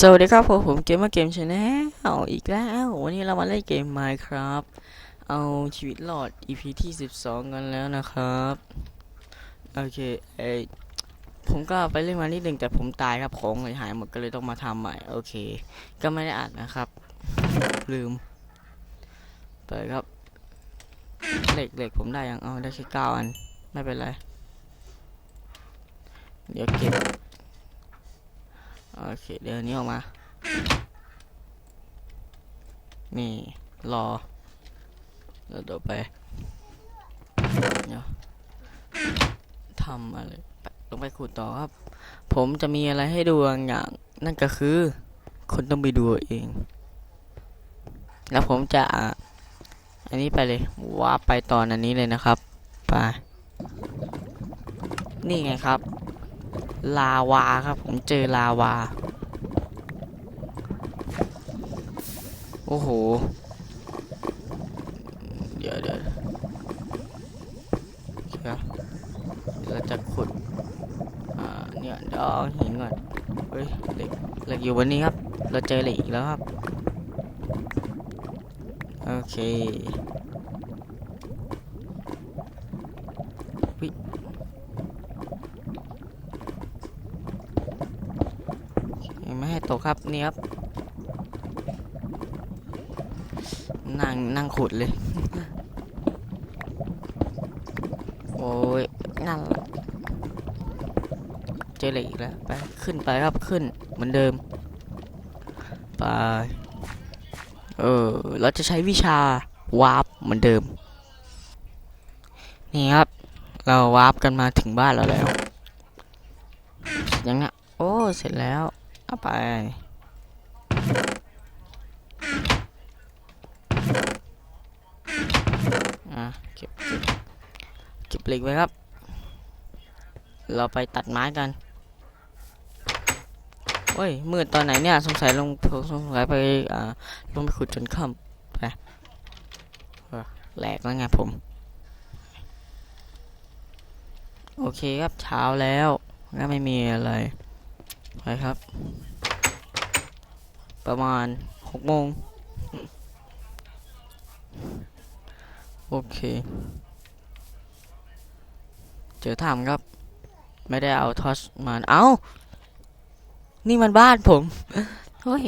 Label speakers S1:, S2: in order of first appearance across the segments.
S1: สวัสดีครับผมผมเกมมอร์เกมชาแนลอีกแล้ว วันนี้เรามาเล่นเกม Minecraft เอาชีวิตรอด EP ที่ 12 กันแล้วนะครับ โอเคเอผมก็ไปเล่นมานิดหนึ่งแต่ผมตายครับของเลยหายหมดก็เลยต้องมาทำใหม่ โอเค ก็ไม่ได้อัดนะครับ ลืม เปิดครับเหล็กเหล็กผมได้ยังเอาได้แค่เก้าอัน ไม่เป็นไร เดี๋ยวเก็บ โอเคเดี๋ยวนนี้ออกมา นี่รอแล้วเดี๋ยวไปเดี๋ยวทำอะไรไปต้องไปขุดต่อครับ ผมจะมีอะไรให้ดูบางอย่างนั่นก็คือ คนต้องไปดูเอง แล้วผมจะอันนี้ไปเลยว่าไปตอนอันนี้เลยนะครับ ไป นี่ไงครับ ลาวาครับ ผมเจอลาวา โอ้โห เดี๋ยวเดี๋ยวเดี๋ยวเราจะขุด อ่า เนี่ยเดี๋ยวเอาหินก่อน เฮ้ยเหล็กเหล็กอยู่บนนี้ครับ เราเจอเหล็กอีกแล้วครับ โอเควิไม่ให้ ตกครับนี่ครับ นั่งนั่งขุดเลย โอ้ยนั่นเจอเหล็กอีกแล้วไปขึ้นไปครับขึ้นเหมือนเดิมไปเออเราจะใช้วิชาวาร์ปเหมือนเดิม นี่ครับ เราวาร์ปกันมาถึงบ้านเราแล้วยังเนี้ยโอ้ เสร็จแล้ว เอาไป อะเก็บเก็บเก็บเหล็กไว้ครับ เราไปตัดไม้กันเฮ้ย มืดตอนไหนเนี่ย สงสัยลงสงสัยไปอ่าลงไปขุดจนค่ำไปแหลกแล้วไงผม โอเคครับเช้าแล้วก็ไม่มีอะไรไปครับ ประมาณหกโมงโอเค เจอถ้ำครับ ไม่ได้เอาทอชมาเอ้า นี่มันบ้านผมเฮ้ย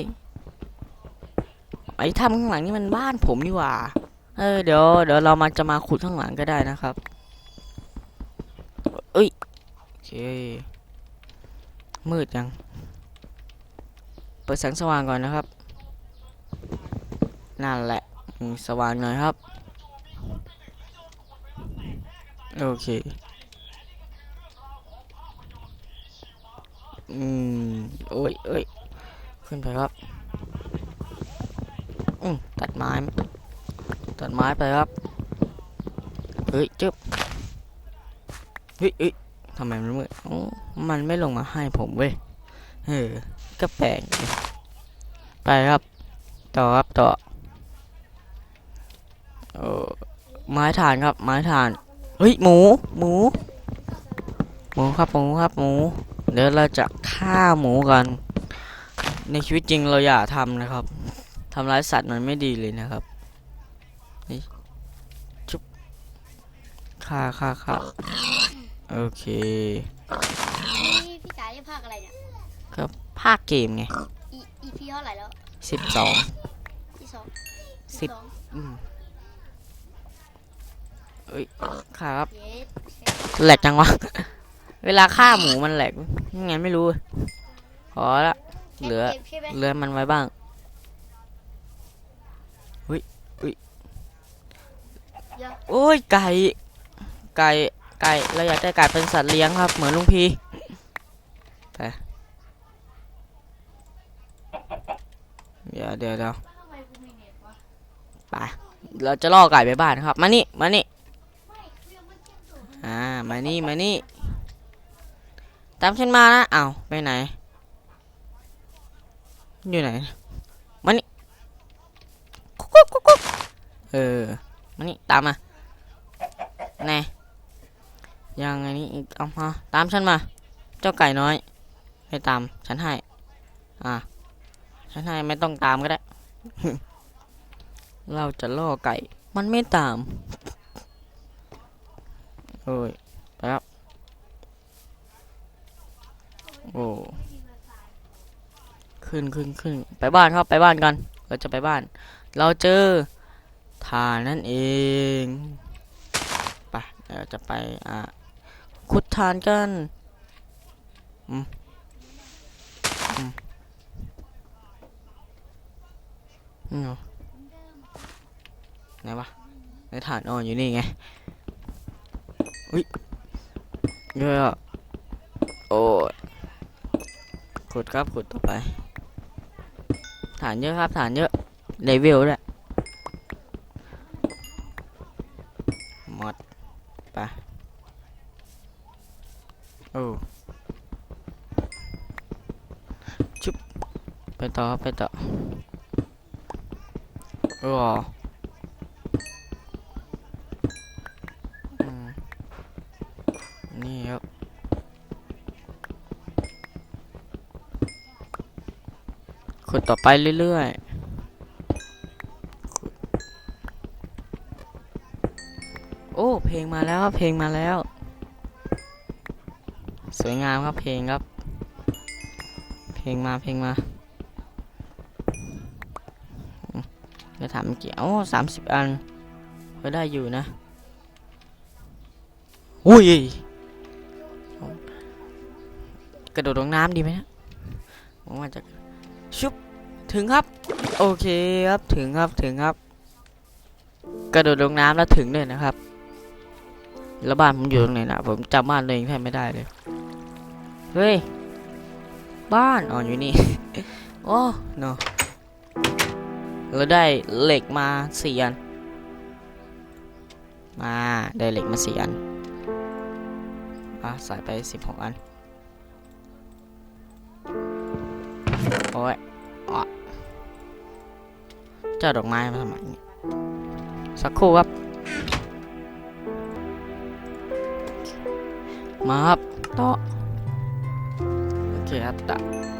S1: ไอ้ถ้ำข้างหลังนี่มันบ้านผมนี่หว่า เออเดี๋ยวเดี๋ยวเรามาจะมาขุดข้างหลังก็ได้นะครับ เอ้ย โอเค มืดยัง เปิดแสงสว่างก่อนนะครับ นั่นแหละ สว่างหน่อยครับ โอเค อืม โอ้ยเอ้ย ขึ้นไปครับ อืมตัดไม้ ตัดไม้ไปครับ เฮ้ยจึ๊บ เฮ้ยเอ้ยทำไมมันมืดอ๋อมันไม่ลงมาให้ผมเว้ย เออ ก็แปลกดิไปครับ ต่อครับต่อเออไม้ถ่านครับ ไม้ถ่าน เฮ้ย หมู หมู หมูครับ หมูครับ หมู เดี๋ยวเราจะฆ่าหมูกัน ในชีวิตจริงเราอย่าทำนะครับทำร้ายสัตว์มันไม่ดีเลยนะครับ นี่ ชุบฆ่าฆ่าฆ่าโอเค
S2: นี่พี่จ๋าเรียกภาคอะไรเนี่ย
S1: ภาคเกมไง
S2: อีอีพีเท่าไหร่แล้ว
S1: สิบสอง
S2: ที่สอง
S1: สิบ
S2: สอง
S1: อืมเอ้ยฆ่าครับ
S2: เย็ด
S1: แหลกจังวะ เวลาฆ่าหมูมันแหลกยังไงไม่รู้ พอละ เหลือ
S2: เก็บใช่ไหม
S1: เหลือมันไว้บ้าง
S2: เดี๋ยว
S1: โอ้ยไก่ ไก่ ไก่ เราอยากได้ไก่เป็นสัตว์เลี้ยงครับ เหมือนลุงพีไป เดี๋ยวเดี๋ยวเดี๋ยวไปเราจะล่อไก่ไปบ้านครับ มานี่ มานี่ อ่า มานี่ มานี่ ตามฉันมานะอ้าวไปไหน อยู่ไหน มานี่กุ๊กกุ๊กกุ๊กเออ มานี่ ตามมาแน่ยังไงนี่อีกเอามาตามฉันมา เจ้าไก่น้อย ให้ตาม ฉันให้ อ่า ถ้าให้ไม่ต้องตามก็ได้ เราจะล่อไก่ มันไม่ตามโอ้ยไปครับ โอ้ขึ้นขึ้นขึ้นไปบ้านครับไปบ้านกันเราจะไปบ้าน เราเจอฐานนั่นเองไปเดี๋ยวจะไปอ่าขุดฐานกันอืมอืม อืมเหรอไหนวะในฐานอ่อนอยู่นี่ไงอุ้ยเยอะโอ้ยขุดครับขุดต่อไป ฐานเยอะครับฐานเยอะเลเวลด้วยหมดไปโอ้ชุบไปต่อไปต่อ โอ้อืมนี่ครับ ขุดต่อไปเรื่อยๆโอ้ เพลงมาแล้วครับ เพลงมาแล้ว สวยงามครับ เพลงครับ เพลงมา เพลงมาอืม จะถามเกี่ยวสามสิบอันก็ได้อยู่นะ อุ้ย กระโดดลงน้ำดีไหมนะผมว่าจะชุบ ถึงครับ โอเคครับ ถึงครับ ถึงครับ กระโดดลงน้ำแล้วถึงเลยนะครับ แล้วบ้านผมอยู่ตรงไหนนะ ผมจำบ้านตัวเองแทบไม่ได้เลย เฮ้ย บ้าน อ๋ออยู่นี่ โอ้เนาะ เราได้เหล็กมาสี่อัน มาได้เหล็กมาสี่อัน อะใส่ไปสิบหกอัน โอ้ยอะเจ้าดอกไม้มาทำไมสักครู่ครับ มาครับต่อโอเคครับต่อ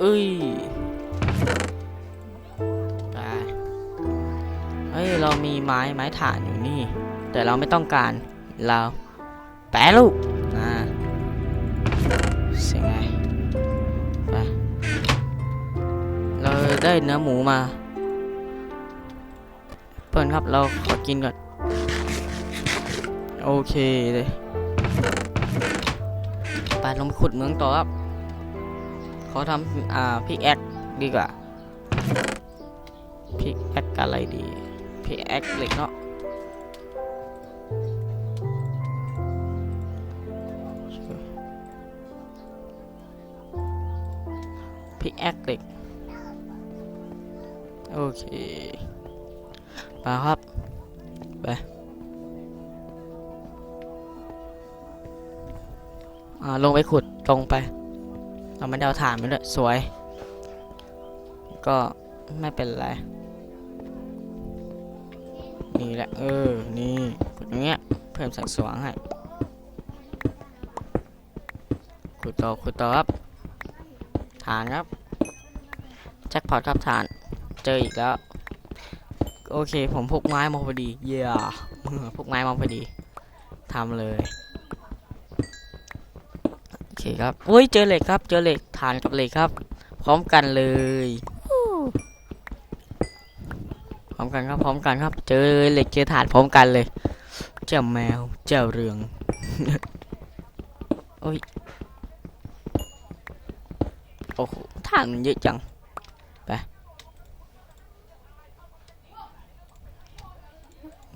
S1: เอ้ยไปเฮ้ย เรามีไม้ไม้ถ่านอยู่นี่ แต่เราไม่ต้องการเราแปรรูปอ่าเสียงไงไปเราได้เนื้อหมูมาเปิดครับเราขอกินก่อน โอเคเลยไปลงไปขุดเมืองต่อครับ ขอทำอ่าพิกแอคดีกว่าพิกแอคอะไรดีพิกแอคเหล็กเนาะพิกแอคเหล็กโอเคมาครับไปอ่าลงไปขุดตรงไป เราไม่ได้เอาถ่านไปด้วยสวย ก็ไม่เป็นไร นี่แหละ เออ นี่ขุดอย่างเงี้ย เพิ่มแสงสว่างให้ ขุดต่อ ขุดต่อครับ ฐานครับ แจ็คพอตครับฐาน เจออีกแล้ว โอเค ผมพกไม้มาพอดี เย้พกไม้มาพอดี ทำเลย คครับอุ้ยเจอเหล็กครับ เจอเหล็กฐานกับเหล็กครับ พร้อมกันเลย พร้อมกันครับพร้อมกันครับ เจอเหล็กเจอฐานพร้อมกันเลย เจ้าแมวเจ้าเรืองโอ้ยโอ้โหฐานมันเยอะจังไป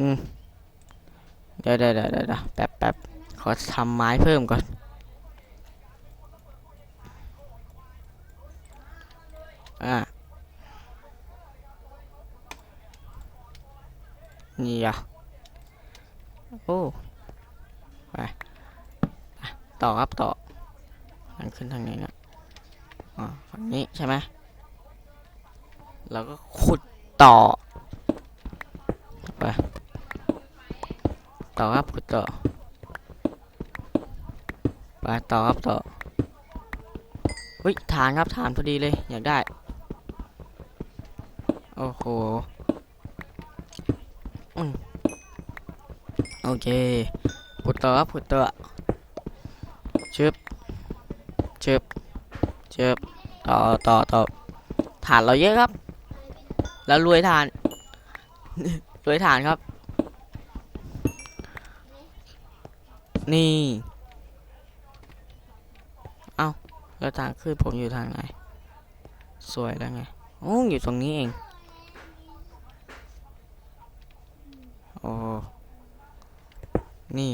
S1: อืมเดี๋ยวเดี๋ยวเดี๋ยวเดี๋ยวแป๊บแป๊บขอทำไม้เพิ่มก่อน อะ นี่อะโอ้ไปต่อครับต่อมันขึ้นทางไหนนะอ่าฝั่งนี้ใช่ไหมแล้วก็ขุดต่อไปต่อครับขุดต่อไปต่อครับต่อเฮ้ยฐานครับฐานพอดีเลยอยากได้ โอ้โหอืม โอเคขุดต่อครับขุดต่อชึบชึบชึบต่อต่อต่อฐานเราเยอะครับ แล้วรวยฐาน รวยฐานครับ นี่เอาแล้วทางขึ้นผมอยู่ทางไหน สวยแล้วไง โอ้อยู่ตรงนี้เอง โอ้ นี่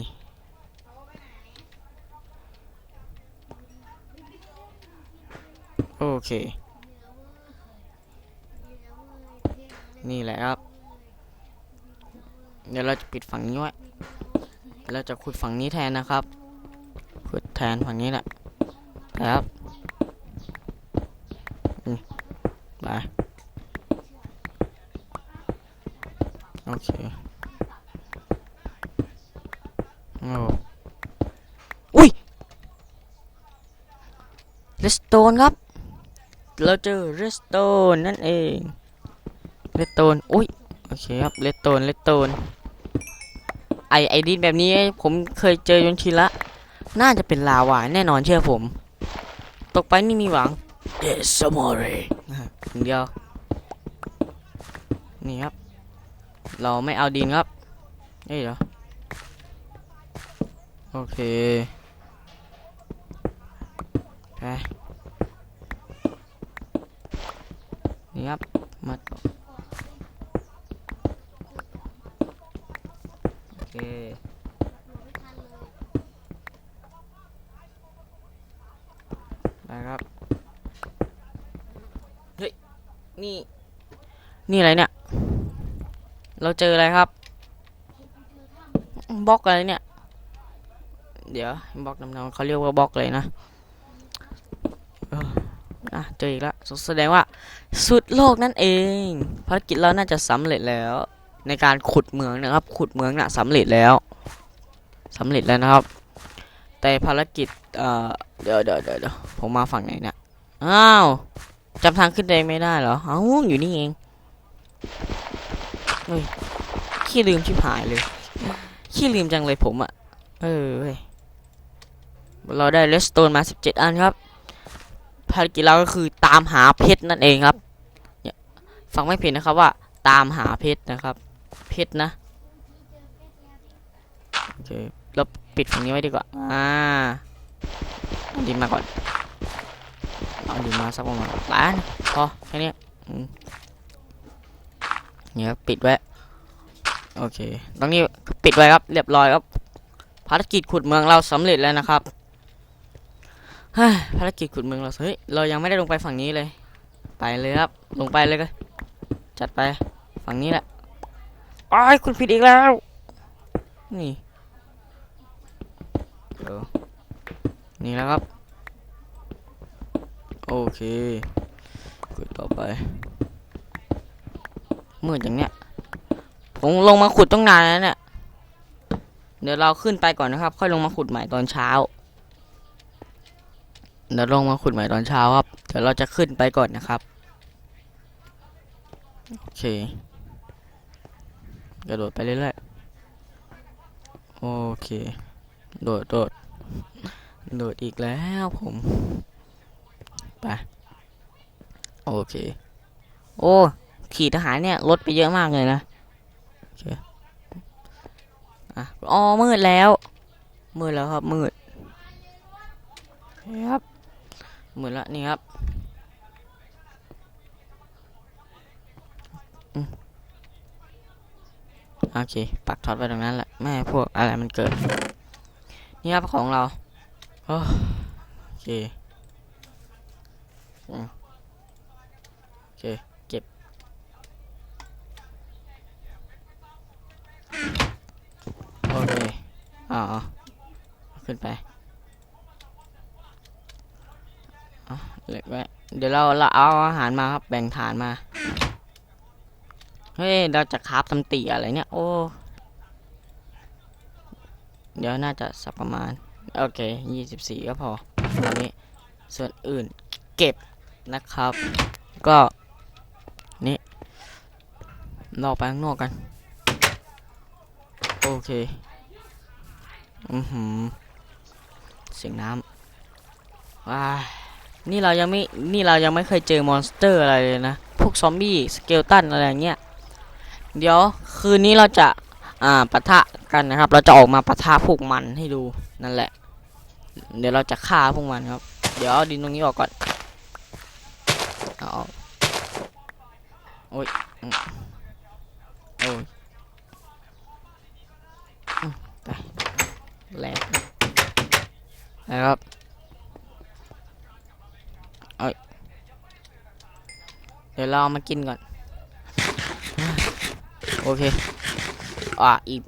S1: โอเค นี่แหละครับ เดี๋ยวเราจะปิดฝั่งนี้ไว้เราจะขุดฝั่งนี้แทนนะครับ ขุดแทนฝั่งนี้แหละครับมไปโอเค โอ้อุ้ยเรสโตนครับ เราเจอเรสโตนนั่นเองเรสโตนอุ้ยโอเคครับเรสโตนเรสโตนไอไอดินแบบนี้ผมเคยเจอจนทีละ น่าจะเป็นลาวาแน่นอนเชื่อผม ตกไปนี่มีหวังเดสมอรถึงเดียว นี่ครับ เราไม่เอาดินครับเอ้ยเหรอ โอเคไป นี่ครับมาต่อโอเคนะครับ เฮ้ย นี่ นี่อะไรเนี่ย เราเจออะไรครับ บล็อกอะไรเนี่ย เดี๋ยวบล็อกน้ำๆเขาเรียกว่าบล็อกเลยนะ เจออีกแล้วแสดงว่า สุดโลกนั่นเองภารกิจเราน่าจะสำเร็จแล้ว ในการขุดเหมืองนะครับ ขุดเหมืองน่ะสำเร็จแล้วสำเร็จแล้วนะครับ แต่ภารกิจเอ่อเดี๋ยวเดี๋ยวเดี๋ยวเดี๋ยวผมมาฝั่งไหนเนี่ยอ้าวจำทางขึ้นเองไม่ได้เหรอเอ้าอยู่นี่เองเฮ้ยขี้ลืมชิบหายเลยขี้ลืมจังเลยผมอะเออเว้ยเราได้เลสโตนมา17อันครับ ภารกิจเราก็คือตามหาเพชรนั่นเองครับฟังไม่ผิดนะครับว่า ตามหาเพชรนะครับ เพชรนะโอเคเราปิดฝั่งนี้ไว้ดีกว่าอ่าเอาดินมาก่อนเอาดินมาสักประมาณล้านพอแค่นี้เนี่ยปิดไว้โอเคตรงนี้ปิดไว้ครับเรียบร้อยครับภารกิจขุดเมืองเราสำเร็จแล้วนะครับ เฮ้ยภารกิจขุดเมืองเราเฮ้ยเรายังไม่ได้ลงไปฝั่งนี้เลย ไปเลยครับ ลงไปเลยก็จัดไปฝั่งนี้แหละอ้ายคุณผิดอีกแล้ว นี่เดี๋ยวนี่แล้วครับ โอเคขุดต่อไปมืดอย่างเนี้ยผมลงมาขุดต้องนานแล้วเนี่ยเดี๋ยวเราขึ้นไปก่อนนะครับ ค่อยลงมาขุดใหม่ตอนเช้า เดี๋ยวลงมาขุดใหม่ตอนเช้าครับ เดี๋ยวเราจะขึ้นไปก่อนนะครับ โอเค กระโดดไปเรื่อยๆ โอเค โดดโดด โดดอีกแล้วผม ไป โอเค โอ้ ขี่ทหารเนี่ยลดไปเยอะมากเลยนะอะอ๋อมืดแล้ว มืดแล้วครับมืดครับ หมืดแล้วนี่ครับอโอเค ปักท็อตไว้ตรงนั้นแหละไม่พวกอะไรมันเกิด นี่ครับของเราโอ้เคอโอเค เก็บ โอเค อ๋อ ขึ้นไป เหล็กไว้เดี๋ยวเราเราเอาอาหารมาครับแบ่งฐานมา เฮ้ย เราจะคราฟตำตีอะไรเนี่ย โอ้ เดี๋ยวน่าจะสักประมาณ โอเคยี่สิบสี่ก็พอตอนนี้ ส่วนอื่นเก็บนะครับ ก็ นี่เราไปข้างนอกกัน โอเค อือหือ เสียงน้ำว้า นี่เรายังไม่ นี่เรายังไม่เคยเจอมอนสเตอร์อะไรเลยนะ พวกซอมบี้ สเกลตันอะไรอย่างเงี้ย เดี๋ยวคืนนี้เราจะ อ่าปะทะกันนะครับ เราจะออกมาปะทะพวกมันให้ดูนั่นแหละ เดี๋ยวเราจะฆ่าพวกมันครับ เดี๋ยวเอาดินตรงนี้ออกก่อน เอาโอ้ยอืมโอ้ยอืมไปแหลกนะครับ เอ้ย เดี๋ ยวเราเอามากินก่อน โอเค อะอีก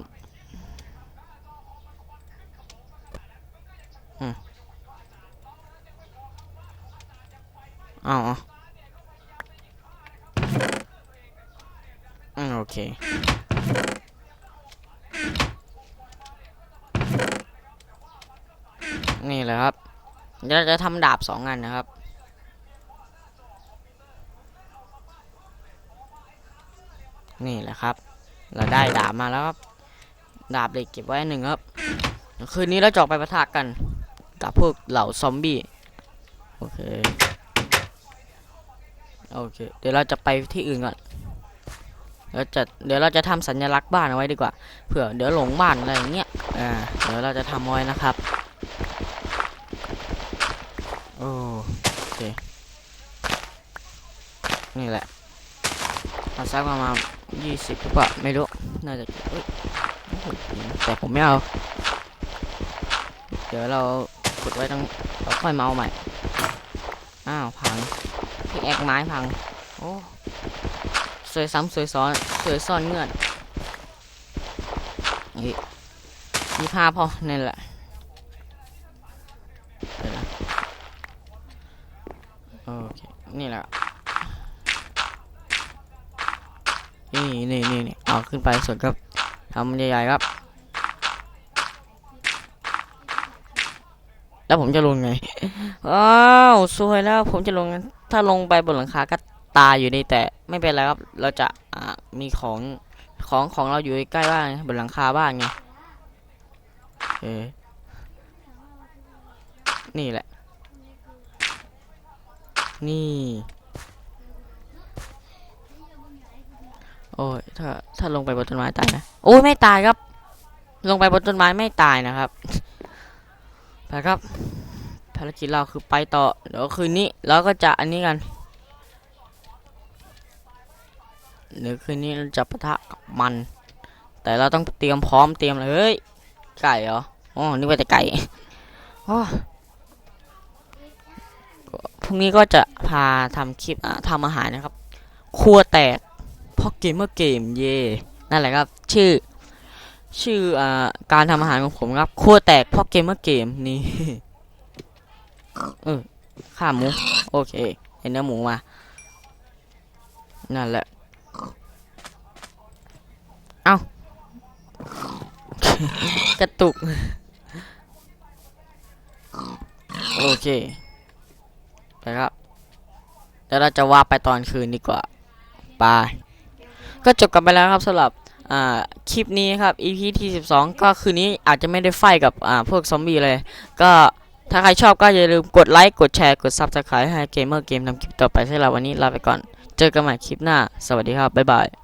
S1: อืมอาเอโอเค นี่แหละครับ เดี๋ยวจะทำดาบสองอันนะครับ นี่แหละครับ เราได้ดาบมาแล้วครับ ดาบเหล็กเก็บไว้หนึ่งครับ คืนนี้เราจอกไปประทะกัน กับพวกเหล่าซอมบี้ โอเค โอเค เดี๋ยวเราจะไปที่อื่นก่อนเราจะเดี๋ยวเราจะทำสัญลักษณ์บ้านเอาไว้ดีกว่า เผื่อเดี๋ยวหลงบ้านอะไรอย่างเงี้ย อ่า เดี๋ยวเราจะทำอาไว้นะครับ โอเค นี่แหละเอาสักประมา ยี่สิบหรือเปล่าไม่รู้ น่าจะเอ้ยแต่ผมไม่เอา เดี๋ยวเรากดไว้ตรงเราค่อยมาเอาใหม่ อ้าวพังพี่แอกไม้พัง โอ้สวยซ้ำสวยซ้อนสวยซ้อนเงื่อนนี่ยี่ห้าพอนี่แหละเดี๋ยวนะโอเค นี่แหละ นี่นี่นี่นี่เอาขึ้นไปสุดครับทำใหญ่ๆครับ แล้วผมจะลงไงอ้าวสวยแล้วผมจะลงถ้าลงไปบนหลังคาก็ตายอยู่นี่แต่ไม่เป็นไรครับ เราจะมีของของของเราอยู่ใกล้บ้านไงบนหลังคาบ้านไงเออนี่แหละ นี่ อ้ยถ้าถ้าลงไปบนต้นไม้ตายนะโอ้ยไม่ตายครับ ลงไปบนต้นไม้ไม่ตายนะครับไปครับภารกิจเราคือไปต่อเดี๋ยวคืนนี้เราก็จะอันนี้กันเดี๋ยวคืนนี้เราจะปะทะกับมัน แต่เราต้องเตรียมพร้อมเตรียมเลยเฮ้ยไก่เหรออ๋อนึกว่าแต่ไก่โอ้พรุ่งนี้ก็จะพาทำคลิปทำอาหารนะครับครัวแตก พราะเกมเมอร์เกมเย่นั่นแหละครับ ชื่อ ชื่ออ่าการทำอาหารของผมครับครัวแตกเพราะเกมเมอร์เกมนี่เออข้าหมู โอเคเห็นเนื้อหมูมา นั่นแหละ เอากระตุก โอเคไปครับเดี๋ยวเราจะว่าไปตอนคืนดีกว่า บาย ก็จบกันไปแล้วครับสำหรับคลิปนี้ครับ EP ที่ 12 ก็คืนนี้อาจจะไม่ได้ไฟกับพวกซอมบี้เลย ก็ถ้าใครชอบก็อย่าลืมกดไลค์ กดแชร์ กด Subscribe ให้เกมเมอร์เกมทำคลิปต่อไปสำหรับวันนี้ลาไปก่อน เจอกันใหม่คลิปหน้า สวัสดีครับ บ๊ายบาย